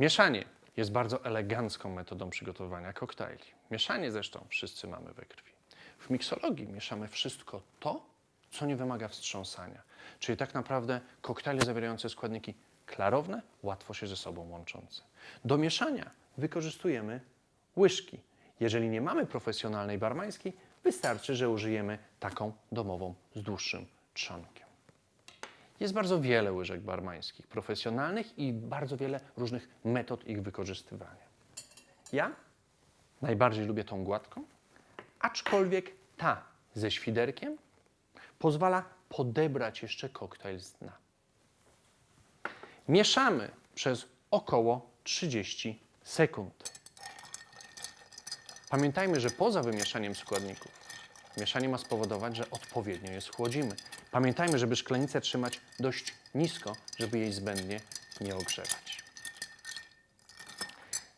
Mieszanie jest bardzo elegancką metodą przygotowywania koktajli. Mieszanie zresztą wszyscy mamy we krwi. W miksologii mieszamy wszystko to, co nie wymaga wstrząsania. Czyli tak naprawdę koktajle zawierające składniki klarowne, łatwo się ze sobą łączące. Do mieszania wykorzystujemy łyżki. Jeżeli nie mamy profesjonalnej barmańskiej, wystarczy, że użyjemy taką domową z dłuższym trzonkiem. Jest bardzo wiele łyżek barmańskich, profesjonalnych i bardzo wiele różnych metod ich wykorzystywania. Ja najbardziej lubię tą gładką, aczkolwiek ta ze świderkiem pozwala podebrać jeszcze koktajl z dna. Mieszamy przez około 30 sekund. Pamiętajmy, że poza wymieszaniem składników, mieszanie ma spowodować, że odpowiednio je schłodzimy. Pamiętajmy, żeby szklanicę trzymać dość nisko, żeby jej zbędnie nie ogrzewać.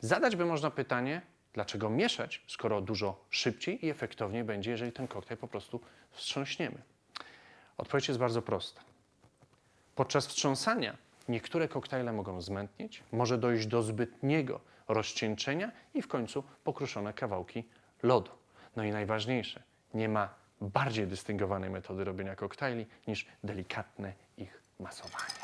Zadać by można pytanie, dlaczego mieszać, skoro dużo szybciej i efektowniej będzie, jeżeli ten koktajl po prostu wstrząśniemy. Odpowiedź jest bardzo prosta. Podczas wstrząsania niektóre koktajle mogą zmętnieć, może dojść do zbytniego rozcieńczenia i w końcu pokruszone kawałki lodu. No i najważniejsze, nie ma bardziej dystyngowanej metody robienia koktajli niż delikatne ich masowanie.